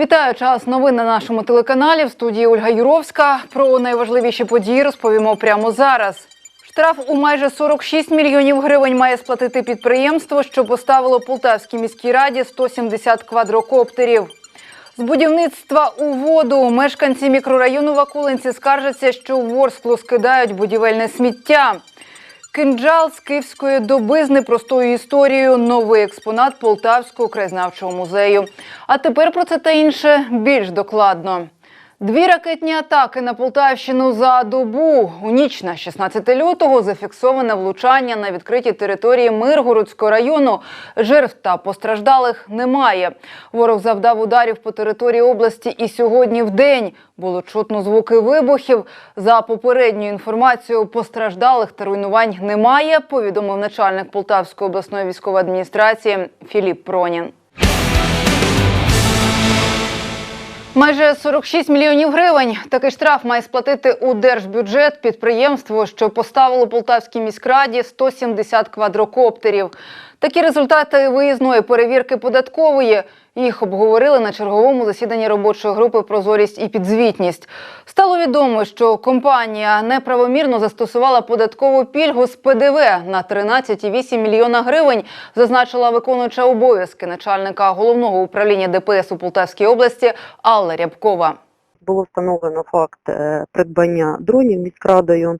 Вітаю час новин на нашому телеканалі. В студії Ольга Юровська. Про найважливіші події розповімо прямо зараз. Штраф у майже 46 мільйонів гривень має сплатити підприємство, що поставило Полтавській міській раді 170 квадрокоптерів. З будівництва у воду мешканці мікрорайону Вакулинці скаржаться, що в Ворсклу скидають будівельне сміття. Кинджал з київської доби з непростою історією. Новий експонат Полтавського краєзнавчого музею. А тепер про це та інше більш докладно. Дві ракетні атаки на Полтавщину за добу. У ніч на 16 лютого зафіксоване влучання на відкритій території Миргородського району. Жертв та постраждалих немає. Ворог завдав ударів по території області і сьогодні в день. Було чутно звуки вибухів. За попередньою інформацією, постраждалих та руйнувань немає, повідомив начальник Полтавської обласної військової адміністрації Філіп Пронін. Майже 46 мільйонів гривень. Такий штраф має сплатити у держбюджет підприємство, що поставило Полтавській міськраді 170 квадрокоптерів. Такі результати виїзної перевірки податкової. Їх обговорили на черговому засіданні робочої групи Прозорість і підзвітність. Стало відомо, що компанія неправомірно застосувала податкову пільгу з ПДВ на 13,8 мільйона гривень, зазначила виконуюча обов'язки начальника головного управління ДПС у Полтавській області Алла Рябкова. було встановлено факт е, придбання дронів міськрадою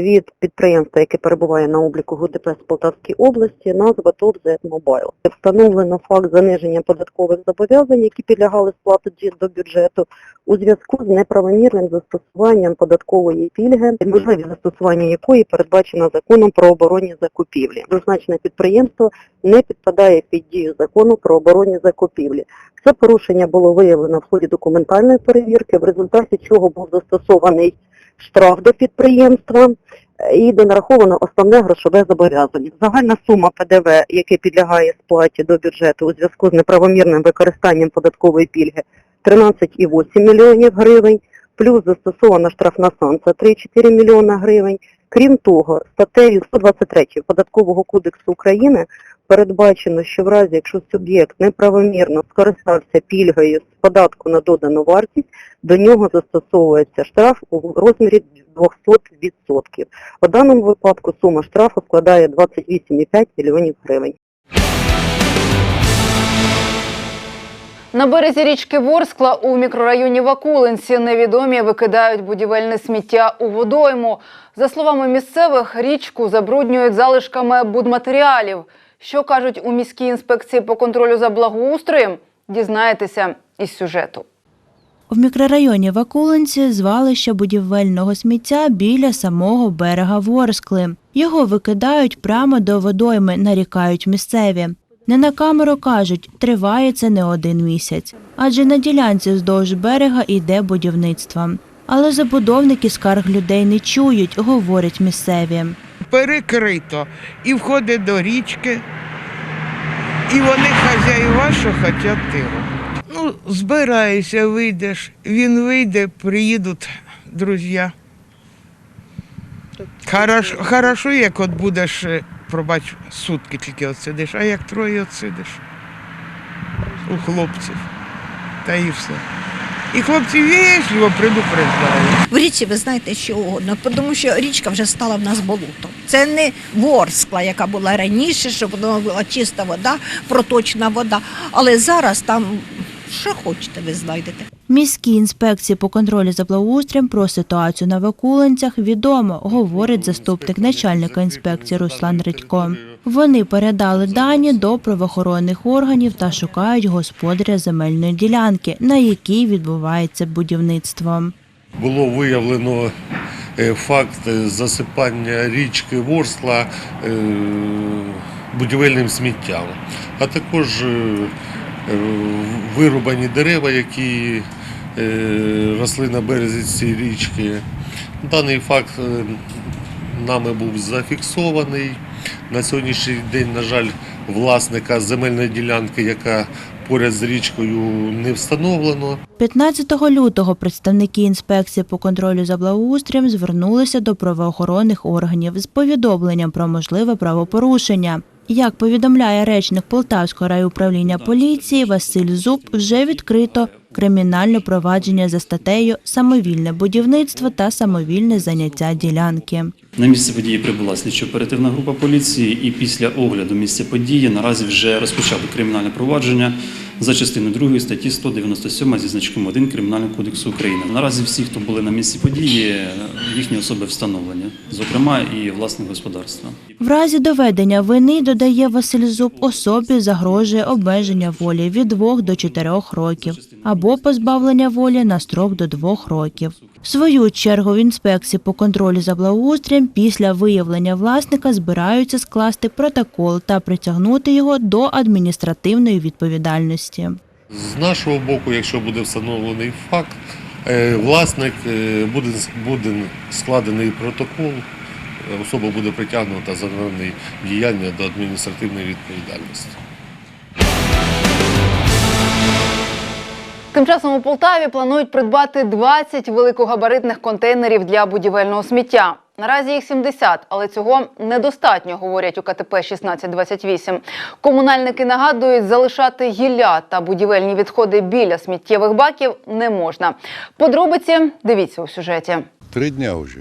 від підприємства, яке перебуває на обліку ГУДП з Полтавській області, назва «ЗЕТ Мобайл». Встановлено факт заниження податкових зобов'язань, які підлягали сплаті до бюджету у зв'язку з неправомірним застосуванням податкової пільги, можливість застосування якої передбачено законом про оборонні закупівлі. Зазначене підприємство не підпадає під дію закону про оборонні закупівлі. Це порушення було виявлено в ході документальної перевірки, в результаті чого був застосований штраф до підприємства е, і донараховано основне грошове зобов'язання. Загальна сума ПДВ, яке підлягає сплаті до бюджету у зв'язку з неправомірним використанням податкової пільги 13,8 мільйонів гривень, плюс застосована штрафна санкція 3,4 мільйона гривень. Крім того, статтею 123 Податкового кодексу України передбачено, що в разі, якщо суб'єкт неправомірно скористався пільгою з податку на додану вартість, до нього застосовується штраф у розмірі 200%. У даному випадку сума штрафу складає 28,5 мільйонів гривень. На березі річки Ворскла у мікрорайоні Вакулинці невідомі викидають будівельне сміття у водойму. За словами місцевих, річку забруднюють залишками будматеріалів. Що кажуть у міській інспекції по контролю за благоустроєм, дізнаєтеся із сюжету. В мікрорайоні Вакулинці звалище будівельного сміття біля самого берега Ворскли. Його викидають прямо до водойми, нарікають місцеві. Не на камеру кажуть, триває це не один місяць, адже на ділянці вздовж берега йде будівництво. Але забудовники скарг людей не чують, говорять місцеві. Перекрито і входить до річки, і вони хазяїва, що хочуть ти роблять. Ну, збираєшся, вийдеш, він вийде, приїдуть друзі. Хорошо, як от будеш, е, пробач, сутки тільки от сидиш, а як троє от сидиш у хлопців. Та і все. І хлопці вічливо предупреждають. В річці ви знаєте, що угодно, тому що річка вже стала в нас болотом. Це не Ворскла, яка була раніше, щоб вона була чиста вода, проточна вода. Але зараз там що хочете, ви знайдете. Міській інспекції по контролю за благоустроєм про ситуацію на Вакулинцях відомо, говорить заступник начальника інспекції Руслан Редько. Вони передали дані до правоохоронних органів та шукають господаря земельної ділянки, на якій відбувається будівництво. було виявлено е, факт засипання річки Ворсла е, будівельним сміттям, а також е, вирубані дерева, які росли на березі цієї річки. Даний факт нами був зафіксований. На сьогоднішній день, на жаль, власника земельної ділянки, яка поряд з річкою, не встановлено. 15 лютого представники інспекції по контролю за благоустроєм звернулися до правоохоронних органів з повідомленням про можливе правопорушення. Як повідомляє речник Полтавського райуправління поліції Василь Зуб, вже відкрито кримінальне провадження за статтею самовільне будівництво та самовільне заняття ділянки. На місце події прибула слідчо-оперативна група поліції і після огляду місця події наразі вже розпочали кримінальне провадження за частиною 2 статті 197 зі значком 1 Кримінального кодексу України. Наразі всі, хто були на місці події, їхні особи встановлені, зокрема і власне господарства. В разі доведення вини, додає Василь Зуб, особі загрожує обмеження волі від 2 до 4 років або позбавлення волі на строк до 2 років. В свою чергу в інспекції по контролю за благоустрієм після виявлення власника збираються скласти протокол та притягнути його до адміністративної відповідальності. З нашого боку, якщо буде встановлений факт, е, власник е, буде, буде складений протокол, особа буде притягнута за дані діяння до адміністративної відповідальності. Тим часом у Полтаві планують придбати 20 великогабаритних контейнерів для будівельного сміття. Наразі їх 70, але цього недостатньо, говорять у КТП 1628. Комунальники нагадують, залишати гілля та будівельні відходи біля сміттєвих баків не можна. Подробиці дивіться у сюжеті. Три дня вже.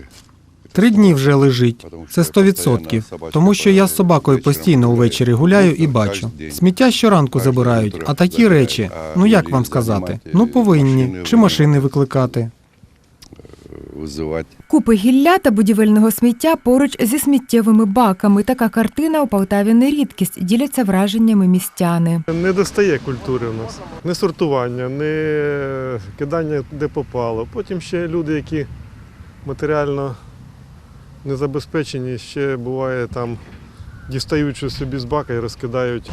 Три дні вже лежить. Це 100%. Тому що я з собакою постійно увечері гуляю і бачу. Сміття щоранку забирають, а такі речі, ну як вам сказати? Ну повинні. Чи машини викликати. Купи гілля та будівельного сміття поруч зі сміттєвими баками. Така картина у Полтаві не рідкість. Діляться враженнями містяни. Не достає культури в нас. Не сортування, не кидання де попало. Потім ще люди, які матеріально не забезпечені, ще буває там дістаючи собі з бака і розкидають.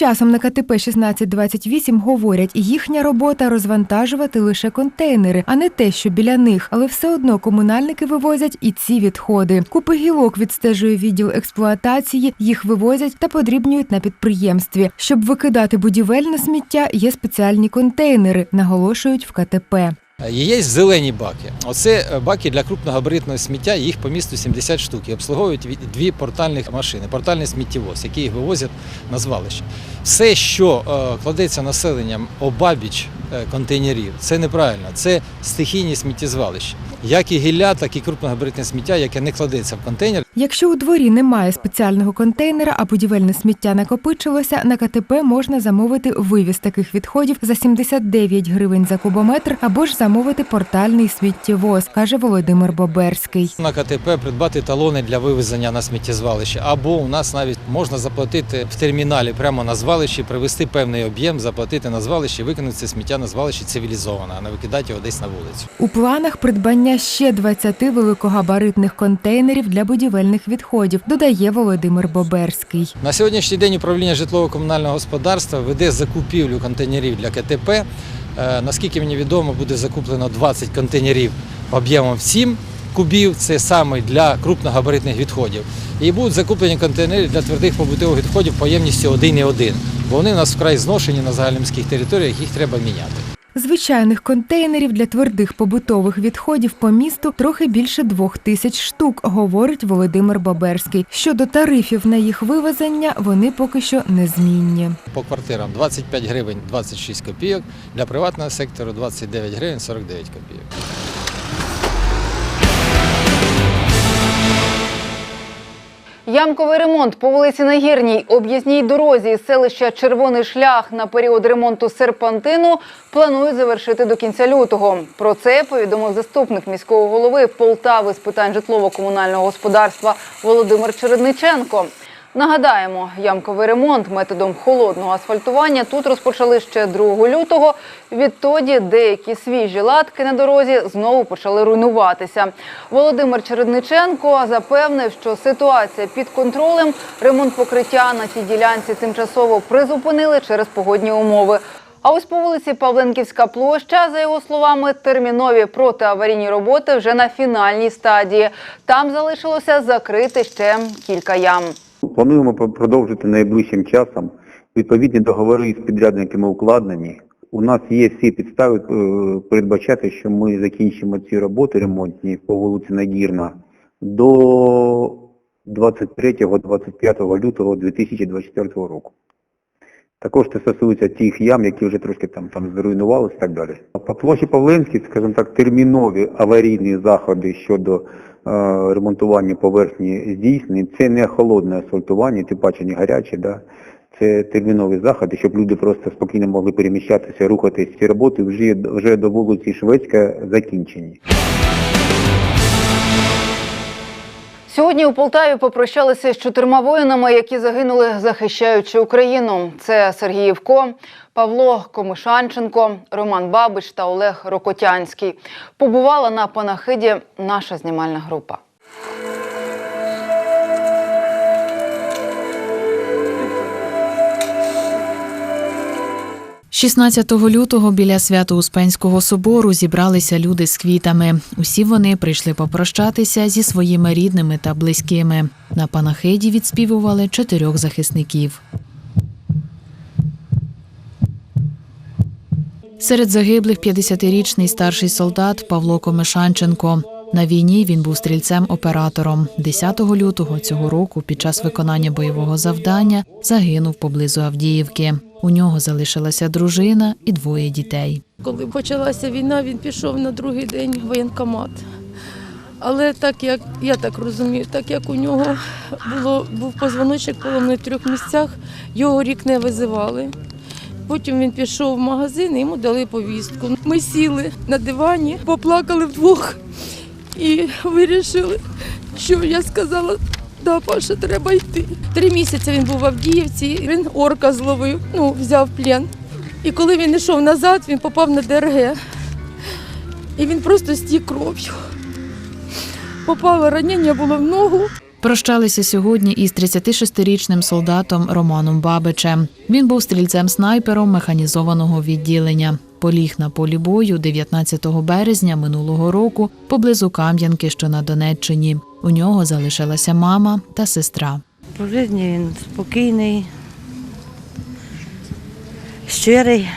Часом на КТП 1628 говорять, їхня робота розвантажувати лише контейнери, а не те, що біля них. Але все одно комунальники вивозять і ці відходи. Купи гілок відстежує відділ експлуатації, їх вивозять та подрібнюють на підприємстві. Щоб викидати будівельне сміття, є спеціальні контейнери, наголошують в КТП. Є зелені баки. Оце е, баки для крупногабаритного сміття, їх по місту 70 штук. І обслуговують дві портальних машини, портальний сміттєвоз, які їх вивозять на звалище. Все, що е, кладеться населенням обабіч е, контейнерів, це неправильно. Це стихійні сміттєзвалища. Як і гілля, так і крупногабаритне сміття, яке не кладеться в контейнер. Якщо у дворі немає спеціального контейнера, а будівельне сміття накопичилося, на КТП можна замовити вивіз таких відходів за 79 гривень за кубометр або ж замовити портальний сміттєвоз, каже Володимир Боберський. На КТП придбати талони для вивезення на сміттєзвалище, або у нас навіть можна заплатити в терміналі прямо на звалищі, привезти певний об'єм, заплатити на звалище, викинути це сміття на звалище цивілізовано, а не викидати його десь на вулицю. У планах придбання ще 20 великогабаритних контейнерів для будівельних відходів, додає Володимир Боберський. На сьогоднішній день управління житлово-комунального господарства веде закупівлю контейнерів для КТП. Е, Наскільки мені відомо, буде закуплено 20 контейнерів об'ємом 7 кубів. Це саме для крупногабаритних відходів. І будуть закуплені контейнери для твердих побутових відходів поємністю 1,1, бо вони у нас вкрай зношені на загальноміських територіях, їх треба міняти. Звичайних контейнерів для твердих побутових відходів по місту трохи більше двох тисяч штук, говорить Володимир Боберський. Щодо тарифів на їх вивезення, вони поки що незмінні. По квартирам 25 гривень 26 копійок, для приватного сектору 29 гривень 49 копійок. Ямковий ремонт по вулиці Нагірній, об'їзній дорозі селища Червоний шлях на період ремонту серпантину планують завершити до кінця лютого. Про це повідомив заступник міського голови Полтави з питань житлово-комунального господарства Володимир Чередниченко. Нагадаємо, ямковий ремонт методом холодного асфальтування тут розпочали ще 2 лютого. Відтоді деякі свіжі латки на дорозі знову почали руйнуватися. Володимир Чередниченко запевнив, що ситуація під контролем. Ремонт покриття на цій ділянці тимчасово призупинили через погодні умови. А ось по вулиці Павленківська площа, за його словами, термінові протиаварійні роботи вже на фінальній стадії. Там залишилося закрити ще кілька ям. Плануємо продовжити найближчим часом. Відповідні договори з підрядниками укладені. у нас є всі підстави е, передбачати, що ми закінчимо ці роботи ремонтні по вулиці Нагірна до 23-25 лютого 2024 року. Також це стосується тих ям, які вже трошки там, там зруйнувалися і так далі. По площі Павленській, скажімо так, термінові аварійні заходи щодо е, ремонтування поверхні здійснені. Це не холодне асфальтування, тим паче не гаряче, да? це термінові заходи, щоб люди просто спокійно могли переміщатися, рухатись. Ці роботи вже, вже до вулиці Шведська закінчені. Сьогодні у Полтаві попрощалися з чотирма воїнами, які загинули, захищаючи Україну. Це Сергій Євко, Павло Комишанченко, Роман Бабич та Олег Рокотянський. Побувала на панахиді наша знімальна група. 16 лютого біля Свято-Успенського собору зібралися люди з квітами. Усі вони прийшли попрощатися зі своїми рідними та близькими. На панахиді відспівували чотирьох захисників. Серед загиблих 50-річний старший солдат Павло Комишанченко. На війні він був стрільцем-оператором. 10 лютого цього року під час виконання бойового завдання загинув поблизу Авдіївки. У нього залишилася дружина і двоє дітей. Коли почалася війна, він пішов на другий день в воєнкомат. Але так як я так розумію, так як у нього було був позвоночник поломаний в трьох місцях, його рік не визивали. Потім він пішов в магазин йому дали повістку. Ми сіли на дивані, поплакали вдвох і вирішили, що я сказала, да, Паша, треба йти. Три місяці він був в Авдіївці, він орка зловив, ну, взяв плен. І коли він йшов назад, він попав на ДРГ. І він просто стік кров'ю. Попало ранення було в ногу. Прощалися сьогодні із 36-річним солдатом Романом Бабичем. Він був стрільцем-снайпером механізованого відділення. Поліг на полі бою 19 березня минулого року поблизу Кам'янки, що на Донеччині. У нього залишилася мама та сестра. По житті він спокійний, щирий,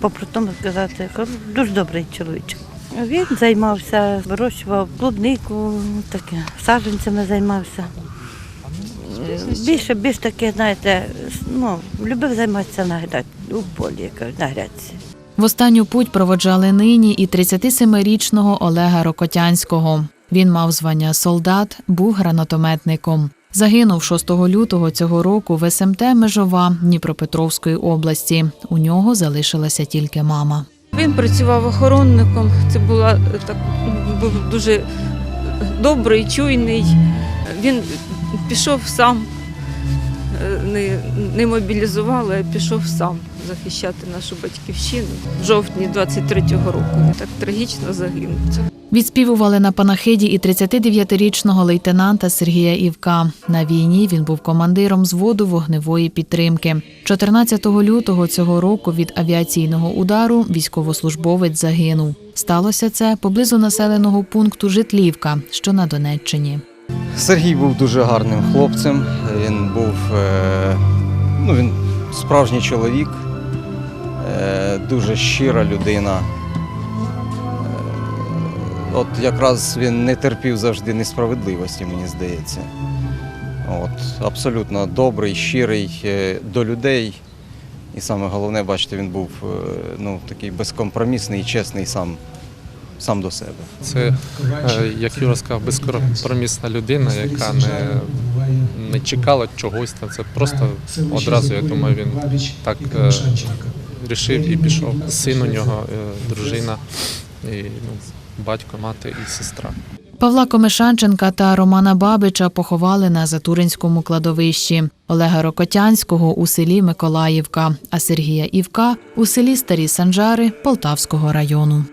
попри тому сказати, дуже добрий чоловічок. Він займався, вирощував клубнику, таке, саджанцями займався. Більше, більш таке, знаєте, ну, любив займатися на у полі, якось, на грядці. В останню путь проводжали нині і 37-річного Олега Рокотянського. Він мав звання солдат, був гранатометником. Загинув 6 лютого цього року в СМТ Межова Дніпропетровської області. У нього залишилася тільки мама. Він працював охоронником. Це була так був дуже добрий, чуйний. Він пішов сам, е, не, не мобілізували, а пішов сам захищати нашу батьківщину. В жовтні 23-го року він так трагічно загинув. Відспівували на панахиді і 39-річного лейтенанта Сергія Івка. На війні він був командиром взводу вогневої підтримки. 14 лютого цього року від авіаційного удару військовослужбовець загинув. Сталося це поблизу населеного пункту Житлівка, що на Донеччині. Сергій був дуже гарним хлопцем. Він був е, ну, він справжній чоловік, е, дуже щира людина. Е, От якраз він не терпів завжди несправедливості, мені здається. От, абсолютно добрий, щирий до людей. І саме головне, бачите, він був ну, такий безкомпромісний і чесний сам, сам до себе. Це, е, як Юра сказав, безкомпромісна людина, яка не, не чекала чогось. Та це просто одразу, я думаю, він так е, рішив і пішов. Син у нього, е, дружина, і, ну, батько, мати і сестра. Павла Комишанченка та Романа Бабича поховали на Затуринському кладовищі, Олега Рокотянського у селі Миколаївка, а Сергія Івка у селі Старі Санжари Полтавського району.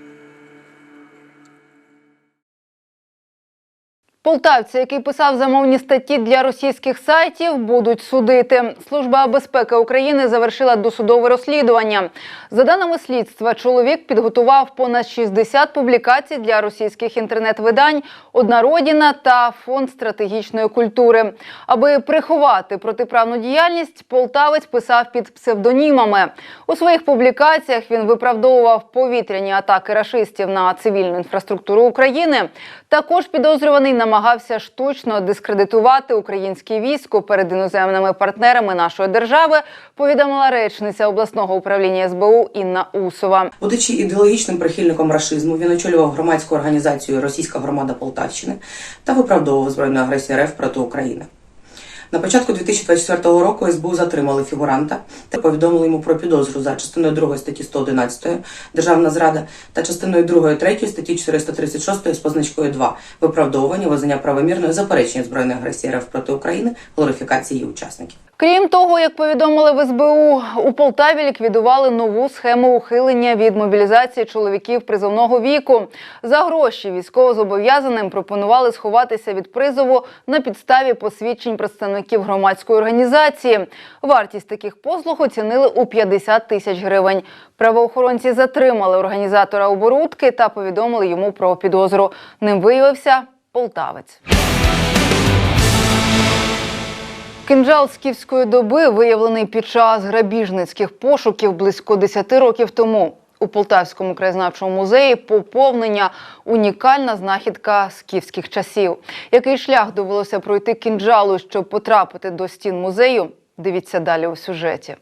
Полтавця, який писав замовні статті для російських сайтів, будуть судити. Служба безпеки України завершила досудове розслідування. За даними слідства, чоловік підготував понад 60 публікацій для російських інтернет-видань «Одна родина» та Фонд стратегічної культури. Аби приховати протиправну діяльність, полтавець писав під псевдонімами. У своїх публікаціях він виправдовував повітряні атаки рашистів на цивільну інфраструктуру України. Також підозрюваний намагався штучно дискредитувати українське військо перед іноземними партнерами нашої держави. Повідомила речниця обласного управління СБУ Інна Усова. Будучи ідеологічним прихильником рашизму, він очолював громадську організацію Російська громада Полтавщини та виправдовував збройну агресію РФ проти України. На початку 2024 року СБУ затримали фігуранта та повідомили йому про підозру за частиною 2 статті 111 Державна зрада та частиною 2 3 статті 436 з позначкою 2 виправдовування визнання правомірної заперечення збройної агресії РФ проти України, глорифікації її учасників. Крім того, як повідомили в СБУ, у Полтаві ліквідували нову схему ухилення від мобілізації чоловіків призовного віку. За гроші військовозобов'язаним пропонували сховатися від призову на підставі посвідчень представників громадської організації. Вартість таких послуг оцінили у 50 тисяч гривень. Правоохоронці затримали організатора оборудки та повідомили йому про підозру. Ним виявився полтавець. Кинджал скіфської доби виявлений під час грабіжницьких пошуків близько 10 років тому. У Полтавському краєзнавчому музеї поповнення унікальна знахідка скіфських часів. Який шлях довелося пройти кінджалу, щоб потрапити до стін музею? Дивіться далі у сюжеті.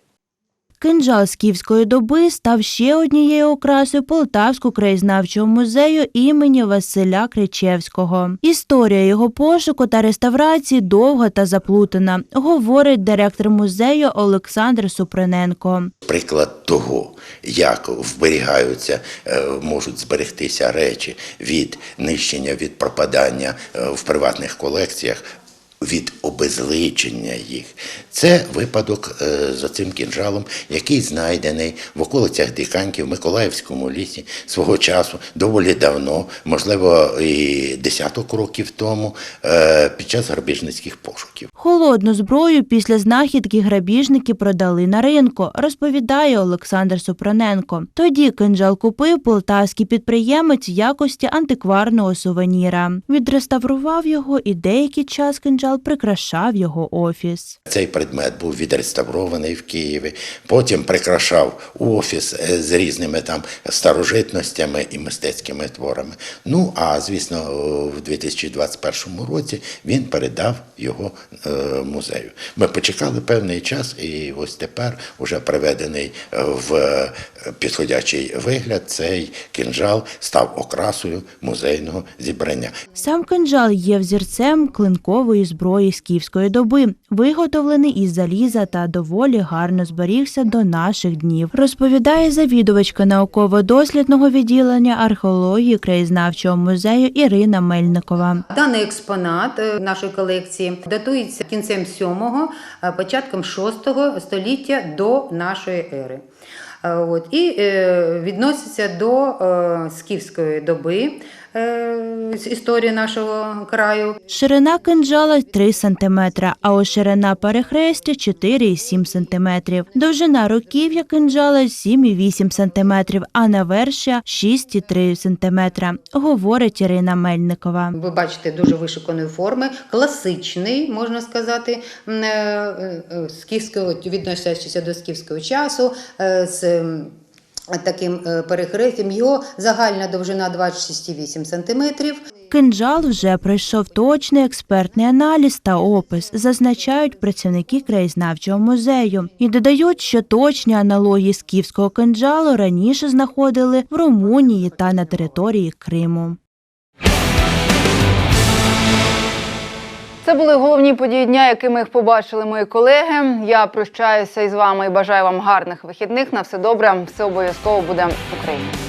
Кинджал скіфської доби став ще однією окрасою Полтавського краєзнавчого музею імені Василя Кричевського. Історія його пошуку та реставрації довга та заплутана, говорить директор музею Олександр Суприненко. приклад того, як вберігаються, е, можуть зберегтися речі від нищення, від пропадання е, в приватних колекціях. Від обезличення їх. Це випадок за цим кінжалом, який знайдений в околицях Диканьки в Миколаївському лісі свого часу, доволі давно, можливо, і десяток років тому, е, під час грабіжницьких пошуків. Холодну зброю після знахідки грабіжники продали на ринку, розповідає Олександр Супраненко. Тоді кинджал купив полтавський підприємець якості антикварного сувеніра. Відреставрував його і деякий час кинджал прикрашав його офіс. Цей предмет був відреставрований в Києві, потім прикрашав офіс е, з різними там старожитностями і мистецькими творами. Ну а звісно, в 2021 році він передав його е, музею. Ми почекали певний час, і ось тепер уже приведений е, в е, підходячий вигляд. Цей кинжал став окрасою музейного зібрання. Сам кинджал є взірцем клинкової зброї скіфської доби, виготовлений із заліза та доволі гарно зберігся до наших днів. Розповідає завідувачка науково-дослідного відділення археології краєзнавчого музею Ірина Мельникова. Даний експонат е, нашої колекції датується кінцем 7-го, е, початком 6-го століття до нашої ери. Е, От, і відноситься до скіфської доби з історії нашого краю. Ширина кинджала 3 см, а ось ширина перехрестя 4,7 см. Довжина руків'я кинджала 7,8 см, а навершя 6,3 см, говорить Ірина Мельникова. Ви бачите дуже вишуканої форми, класичний, можна сказати, е, е, скіфського, відносячися до скіфського часу. е, з Таким е, перехрестям його загальна довжина 26,8 см. Кинджал вже пройшов точний експертний аналіз та опис, зазначають працівники краєзнавчого музею і додають, що точні аналогії скіфського кинджалу раніше знаходили в Румунії та на території Криму. Це були головні події дня, якими їх побачили мої колеги. Я прощаюся із вами і бажаю вам гарних вихідних. На все добре. Все обов'язково буде Україна.